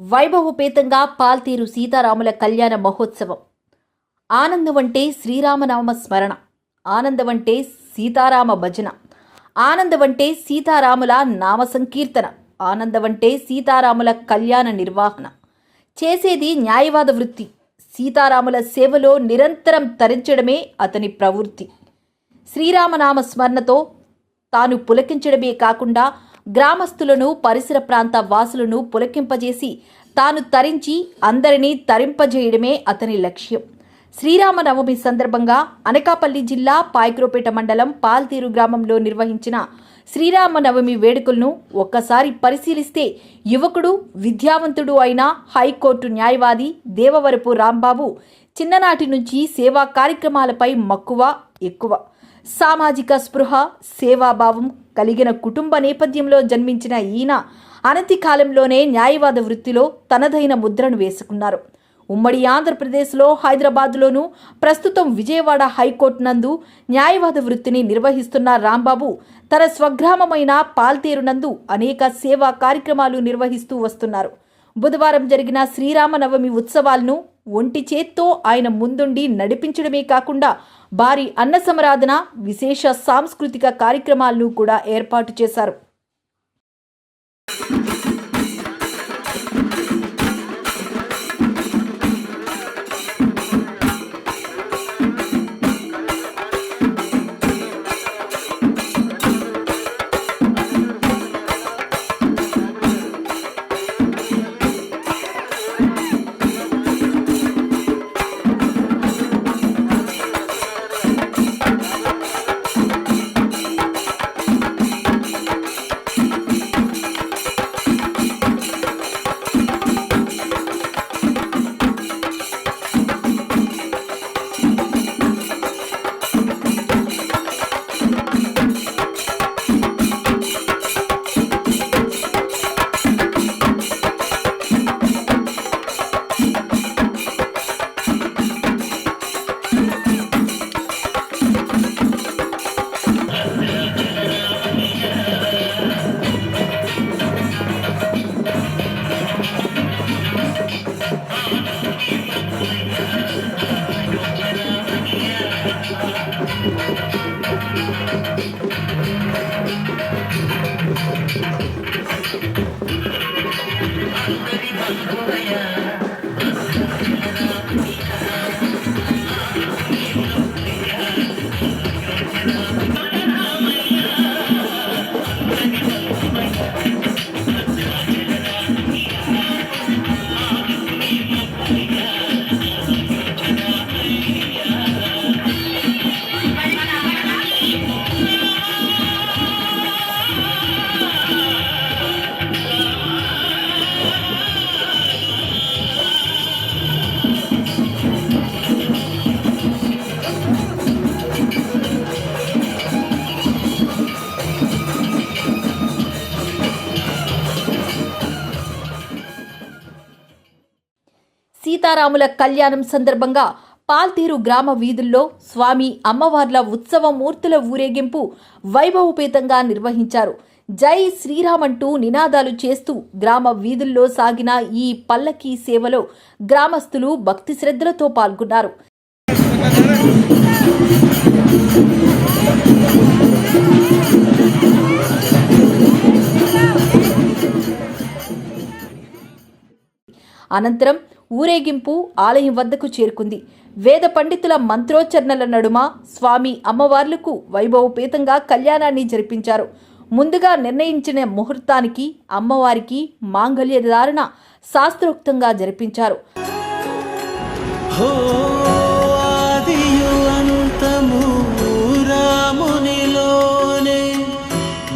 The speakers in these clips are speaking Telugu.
వైభవపేతంగా పాల్తీరు సీతారాముల కళ్యాణ మహోత్సవం. ఆనందమంటే శ్రీరామనామ స్మరణ. ఆనందమంటే సీతారామ భజన. ఆనందమంటే సీతారాముల నామ సంకీర్తన. ఆనందమంటే సీతారాముల కళ్యాణ నిర్వహణ. చేసేది న్యాయవాద వృత్తి. సీతారాముల సేవలో నిరంతరం తరించడమే అతని ప్రవృత్తి. శ్రీరామనామ స్మరణతో తాను పులకించడమే కాకుండా గ్రామస్తులను పరిసర ప్రాంత వాసులను పులకింపజేసి తాను తరించి అందరినీ తరింపజేయడమే అతని లక్ష్యం. శ్రీరామనవమి సందర్భంగా అనకాపల్లి జిల్లా పాయక్రోపేట మండలం పాల్తీరు గ్రామంలో నిర్వహించిన శ్రీరామనవమి వేడుకలను ఒక్కసారి పరిశీలిస్తే యువకుడు విద్యావంతుడు అయిన హైకోర్టు న్యాయవాది దేవవరపు రాంబాబు చిన్ననాటి నుంచి సేవా కార్యక్రమాలపై మక్కువ ఎక్కువ. సామాజిక స్పృహ సేవాభావం కలిగిన కుటుంబ నేపథ్యంలో జన్మించిన ఈయన అనతి కాలంలోనే న్యాయవాద వృత్తిలో తనదైన ముద్రను వేసుకున్నారు. ఉమ్మడి ఆంధ్రప్రదేశ్లో హైదరాబాద్లోనూ ప్రస్తుతం విజయవాడ హైకోర్టు నందు న్యాయవాద వృత్తిని నిర్వహిస్తున్న రాంబాబు తన స్వగ్రామమైన పాల్తేరునందు అనేక సేవా కార్యక్రమాలు నిర్వహిస్తూ వస్తున్నారు. బుధవారం జరిగిన శ్రీరామనవమి ఉత్సవాలను ఒంటి చేత్తో ఆయన ముందుండి నడిపించడమే కాకుండా భారీ అన్న సమరాధన విశేష సాంస్కృతిక కార్యక్రమాలను కూడా ఏర్పాటు చేశారు. సీతారాముల కళ్యాణం సందర్భంగా పాల్తీరు గ్రామ వీధుల్లో స్వామి అమ్మవార్ల ఉత్సవ మూర్తుల ఊరేగింపు వైభవపేతంగా నిర్వహించారు. జై శ్రీరామంటూ నినాదాలు చేస్తూ గ్రామ వీధుల్లో సాగిన ఈ పల్లకీ సేవలో గ్రామస్తులు భక్తి శ్రద్ధలతో పాల్గొన్నారు. అనంతరం ఊరేగింపు ఆలయం వద్దకు చేరుకుంది. వేద పండితుల మంత్రోచ్చరణల నడుమ స్వామి అమ్మవార్లకు వైభవపేతంగా కళ్యాణాన్ని జరిపించారు. ముందుగా నిర్ణయించిన ముహూర్తానికి అమ్మవారికి మాంగళ్య ధారణ శాస్త్రోక్తంగా జరిపించారు.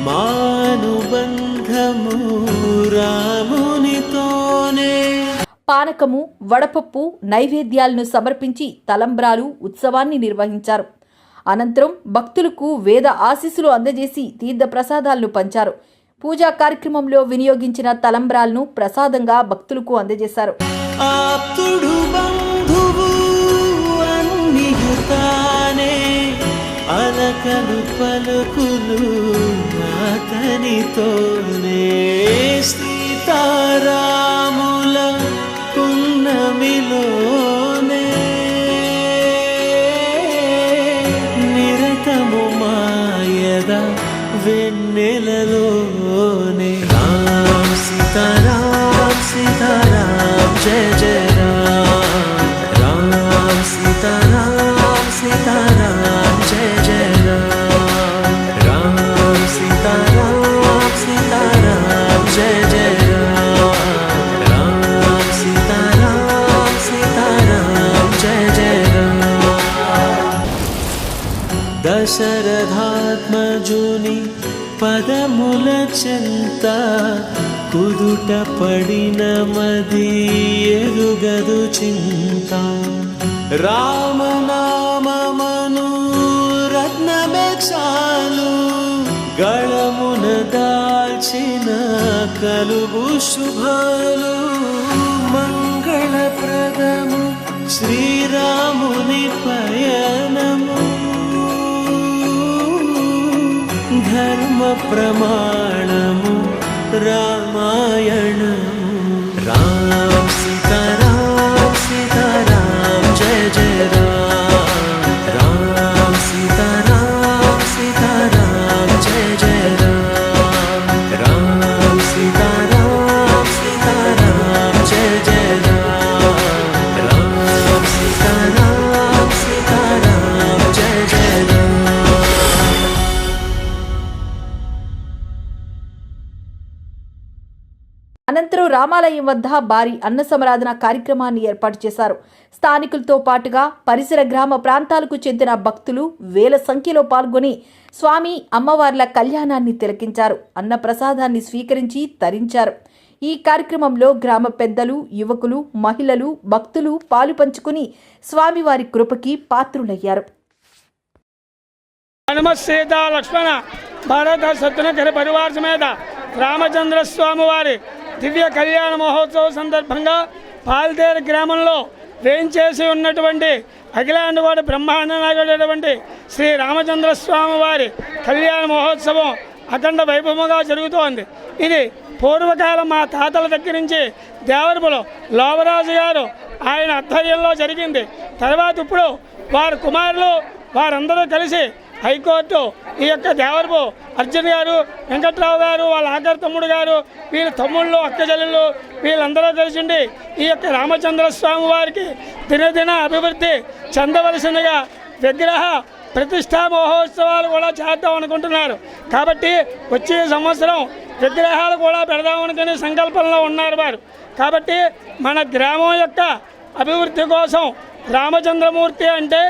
మానుబంధము రామునితోనే పానకము వడపప్పు నైవేద్యాలను సమర్పించి తలంబ్రాలు ఉత్సవాన్ని నిర్వహించారు. అనంతరం భక్తులకు వేద ఆశీస్సులు అందజేసి తీర్థ ప్రసాదాలను పంచారు. పూజా కార్యక్రమంలో వినియోగించిన తలంబ్రాలను ప్రసాదంగా భక్తులకు అందజేశారు. అలకలు పలుకులు అతనితోనే కుదుట పడిన మది ఎరుగదు చింత. రామనామను రత్నమే చాలు గళమున దాల్చిన కలుగు శుభాలు. మంగళప్రదము శ్రీరాముని పయనము. ధర్మ ప్రమాణము రా രാമായണം രാമ అనంతరం రామాలయం వద్ద భారీ అన్న సమరాధన కార్యక్రమాన్ని ఏర్పాటు చేశారు. స్థానికులతో పాటుగా పరిసర గ్రామ ప్రాంతాలకు చెందిన భక్తులు వేల సంఖ్యలో పాల్గొని స్వామి అమ్మవార్ల కళ్యాణాన్ని తిలకించారు. అన్న ప్రసాదాన్ని స్వీకరించి తరించారు. ఈ కార్యక్రమంలో గ్రామ పెద్దలు యువకులు మహిళలు భక్తులు పాలు పంచుకుని స్వామివారి కృపకి పాత్రులయ్యారు. లక్ష్మణ. భారత పరివార సమేత రామచంద్ర స్వామివారి దివ్య కళ్యాణ మహోత్సవం సందర్భంగా పాల్దేరు గ్రామంలో వేయించేసి ఉన్నటువంటి అఖిలాండవాడి బ్రహ్మాండనాయుడైనటువంటి శ్రీ రామచంద్ర స్వామి వారి కళ్యాణ మహోత్సవం అఖండ వైభవంగా జరుగుతోంది. ఇది పూర్వకాలం మా తాతల దగ్గర నుంచి దేవరపులో లోవరాజు గారు ఆయన ఆధ్వర్యంలో జరిగింది. తర్వాత ఇప్పుడు వారి కుమారులు వారందరూ కలిసి హైకోర్టు ఈ యొక్క దేవరపు అర్జున్ గారు వెంకట్రావు గారు వాళ్ళ ఆఖరి తమ్ముడు గారు వీళ్ళ తమ్ముళ్ళు అక్కజల్లు వీళ్ళందరూ కలిసి ఈ యొక్క రామచంద్ర స్వామి వారికి దినదిన అభివృద్ధి చెందవలసిందిగా విగ్రహ ప్రతిష్టా మహోత్సవాలు కూడా చేద్దాం అనుకుంటున్నారు. కాబట్టి వచ్చే సంవత్సరం విగ్రహాలు కూడా పెడదామనుకునే సంకల్పంలో ఉన్నారు వారు. కాబట్టి మన గ్రామం యొక్క అభివృద్ధి కోసం రామచంద్రమూర్తి అంటే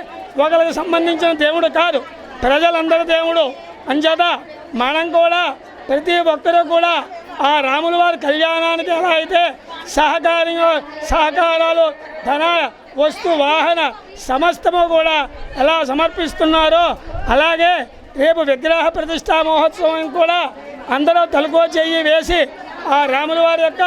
ఒకరికి సంబంధించిన దేవుడు కాదు. ప్రజలందరూ దేవుడు. అంచేత మనం కూడా ప్రతి ఒక్కరూ కూడా ఆ రాముల వారి కళ్యాణానికి ఎలా అయితే సహకారి సహకారాలు ధన వస్తు వాహన సమస్తము కూడా ఎలా సమర్పిస్తున్నారో అలాగే రేపు విగ్రహ ప్రతిష్టా మహోత్సవం కూడా అందరూ తలుకో చెయ్యి వేసి ఆ రాముల వారి యొక్క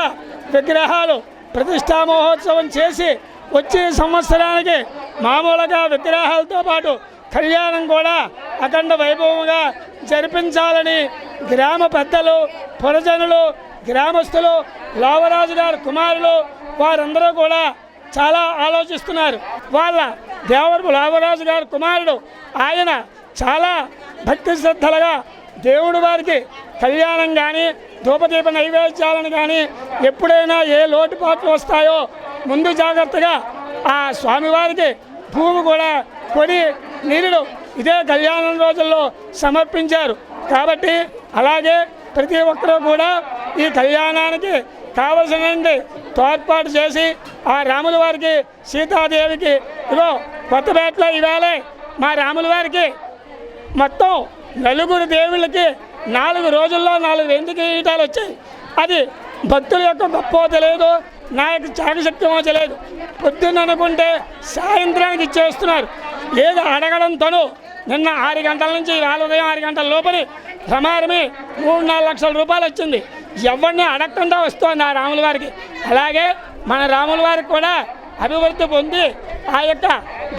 విగ్రహాలు ప్రతిష్టా మహోత్సవం చేసి వచ్చే సంవత్సరానికి మామూలుగా విగ్రహాలతో పాటు కళ్యాణం కూడా అఖండ వైభవంగా జరిపించాలని గ్రామ పెద్దలు పురజనులు గ్రామస్తులు లోవరాజు గారి కుమారులు వారందరూ కూడా చాలా ఆలోచిస్తున్నారు. వాళ్ళ దేవరపు లావరాజు గారి కుమారుడు ఆయన చాలా భక్తి శ్రద్ధలుగా దేవుడు వారికి కళ్యాణం కానీ ధూపదీప నైవేద్యాలను కానీ ఎప్పుడైనా ఏ లోటుపాట్లు వస్తాయో ముందు జాగ్రత్తగా ఆ స్వామివారికి భూమి కూడా కొని నీరుడు ఇదే కళ్యాణం రోజుల్లో సమర్పించారు. కాబట్టి అలాగే ప్రతి ఒక్కరూ కూడా ఈ కళ్యాణానికి కావలసినది తోడ్పాటు చేసి ఆ రాముల వారికి సీతాదేవికి ఇగో కొత్తపేటలో ఇవాళే మా రాముల వారికి మొత్తం నలుగురు దేవుళ్ళకి నాలుగు రోజుల్లో నాలుగు వెండి కిరీటాలు వచ్చాయి? అది భక్తుల యొక్క గొప్ప తెలియదు నా యొక్క చాకశక్తిమో తెలియదు. పొద్దున్న అనుకుంటే సాయంత్రానికి ఇచ్చేస్తున్నారు. ఏదో అడగడంతోనూ నిన్న ఆరు గంటల నుంచి వేల ఉదయం ఆరు గంటల లోపలి ప్రమాదమే మూడు నాలుగు లక్షల రూపాయలు వచ్చింది. ఎవరిని అడగకుండా వస్తోంది ఆ రాముల వారికి. అలాగే మన రాముల వారికి కూడా అభివృద్ధి పొంది ఆ యొక్క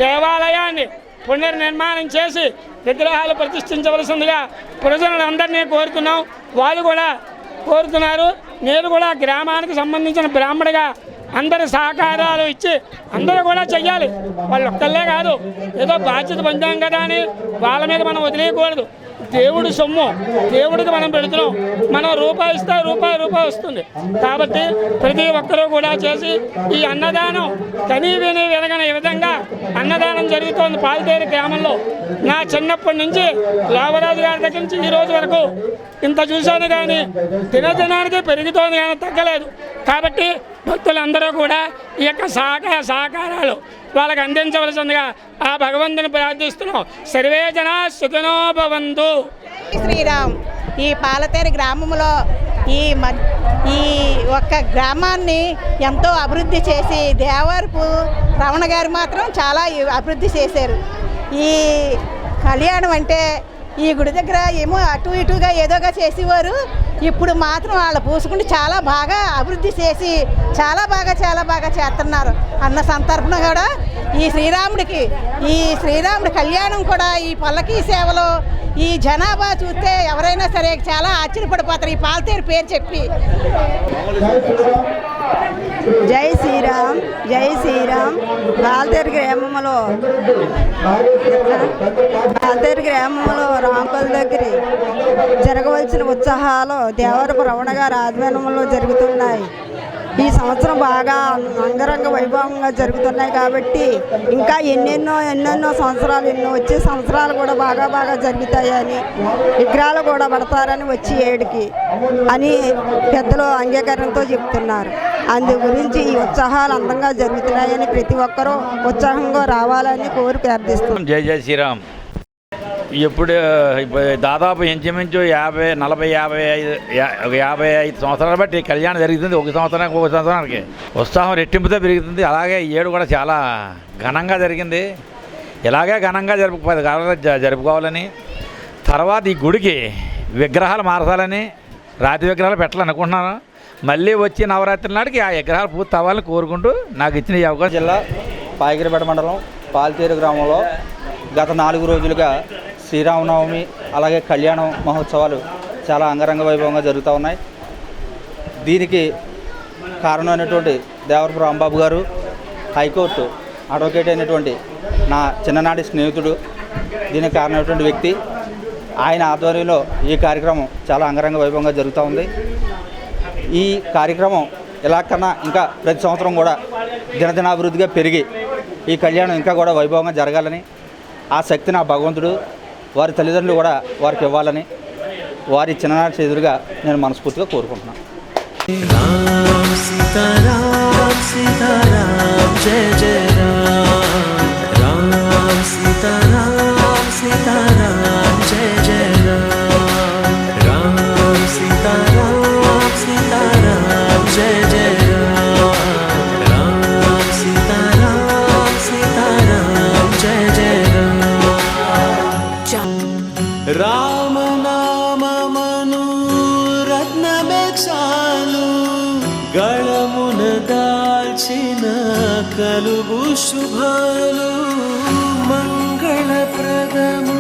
దేవాలయాన్ని పునర్నిర్మాణం చేసి విగ్రహాలు ప్రతిష్ఠించవలసిందిగా ప్రజలందరినీ కోరుతున్నాం. వాళ్ళు కూడా కోరుతున్నారు. నేను కూడా గ్రామానికి సంబంధించిన బ్రాహ్మడిగా అందరి సహకారాలు ఇచ్చి అందరూ కూడా చెయ్యాలి. వాళ్ళు ఒక్కళ్ళే కాదు ఏదో బాధ్యత పొందాం కదా అని వాళ్ళ మీద మనం వదిలేయకూడదు. దేవుడు సొమ్ము. దేవుడికి మనం పెడుతున్నాం. మనం రూపాయి ఇస్తే రూపాయి రూపాయి వస్తుంది. కాబట్టి ప్రతి ఒక్కరూ కూడా చేసి ఈ అన్నదానం కనీ విని వినగని విధంగా అన్నదానం జరుగుతోంది పాలతేరు గ్రామంలో. నా చిన్నప్పటి నుంచి లావరాజు గారి దగ్గర నుంచి ఈ రోజు వరకు ఇంత చూశాను కానీ దినదినానికి పెరుగుతోంది కానీ తగ్గలేదు. కాబట్టి భక్తులందరూ కూడా ఈ యొక్క సహకార సహకారాలు వాళ్ళకి అందించవలసిందిగా ఆ భగవంతుని ప్రార్థిస్తున్నాం. సర్వే జన సుఖినో భవంతు. శ్రీరామ్ ఈ పాలతేరు గ్రామంలో ఈ ఈ ఒక్క గ్రామాన్ని ఎంతో అభివృద్ధి చేసి దేవరపు రమణ గారు మాత్రం చాలా అభివృద్ధి చేశారు. ఈ కళ్యాణం అంటే ఈ గుడి దగ్గర ఏమో అటు ఇటుగా ఏదోగా చేసేవారు. ఇప్పుడు మాత్రం వాళ్ళు పూసుకుంటే చాలా బాగా అభివృద్ధి చేసి చాలా బాగా చాలా బాగా చేస్తున్నారు. అన్న సంతర్పణ కూడా ఈ శ్రీరాముడికి. ఈ శ్రీరాముడి కళ్యాణం కూడా ఈ పల్లకీ సేవలో ఈ జనాభా చూస్తే ఎవరైనా సరే చాలా ఆశ్చర్యపడిపోతారు. ఈ పాలతీరు పేరు చెప్పి. జై శ్రీరామ్ జై శ్రీరామ్. బాల్తేరు గ్రామంలో. బాల్తేరు గ్రామంలో రాంపల్ దగ్గర జరగవలసిన ఉత్సాహాలు దేవరపు రమణ గారి ఆధ్వర్యంలో జరుగుతున్నాయి. ఈ సంవత్సరం బాగా అంగరంగ వైభవంగా జరుగుతున్నాయి కాబట్టి ఇంకా ఎన్నెన్నో ఎన్నెన్నో సంవత్సరాలు ఎన్నో వచ్చే సంవత్సరాలు కూడా బాగా బాగా జరుగుతాయని విగ్రహాలు కూడా పడతారని వచ్చి ఏడుకి అని పెద్దలు అంగీకారంతో చెప్తున్నారు. అందు గురించి ఈ ఉత్సాహాలు అందంగా జరుగుతున్నాయని ప్రతి ఒక్కరూ ఉత్సాహంగా రావాలని కోరి ప్రార్థిస్తున్నాం. జై జై శ్రీరామ్. ఇప్పుడు దాదాపు ఇంచుమించు యాభై నలభై యాభై ఐదు యాభై ఐదు సంవత్సరాలు బట్టి కళ్యాణం జరుగుతుంది. ఒక సంవత్సరానికి ఒక సంవత్సరానికి. ఉత్సాహం రెట్టింపుతో పెరుగుతుంది. అలాగే ఈ ఏడు కూడా చాలా ఘనంగా జరిగింది. ఇలాగే ఘనంగా జరుపు పది జరుపుకోవాలని. తర్వాత ఈ గుడికి విగ్రహాలు మార్చాలని రాతి విగ్రహాలు పెట్టాలనుకుంటున్నాను. మళ్ళీ వచ్చి నవరాత్రి నాటికి ఆ విగ్రహాలు పూర్తి అవ్వాలని కోరుకుంటూ నాకు ఇచ్చిన ఈ అవకాశం. జిల్లా పాయగిరిపేట మండలం పాల్తీరు గ్రామంలో గత నాలుగు రోజులుగా శ్రీరామనవమి అలాగే కళ్యాణ మహోత్సవాలు చాలా అంగరంగ వైభవంగా జరుగుతూ ఉన్నాయి. దీనికి కారణమైనటువంటి దేవరపు రాంబాబు గారు హైకోర్టు అడ్వకేట్ అయినటువంటి నా చిన్ననాటి స్నేహితుడు దీనికి కారణమైనటువంటి వ్యక్తి. ఆయన ఆధ్వర్యంలో ఈ కార్యక్రమం చాలా అంగరంగ వైభవంగా జరుగుతూ ఉంది. ఈ కార్యక్రమం ఇలా కన్నా ఇంకా ప్రతి సంవత్సరం కూడా దినదినాభివృద్ధిగా పెరిగి ఈ కళ్యాణం ఇంకా కూడా వైభవంగా జరగాలని ఆ శక్తిని ఆ భగవంతుడు వారి తల్లిదండ్రులు కూడా వారికి ఇవ్వాలని వారి చిన్ననాటి ఎదురుగా నేను మనస్ఫూర్తిగా కోరుకుంటున్నాను జయ జయ దాల్చిన కలుగు శుభాలు మంగళప్రదము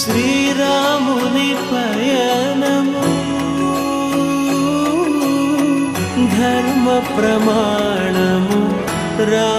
శ్రీరాముని పయనము. ధర్మ ప్రమాణము రా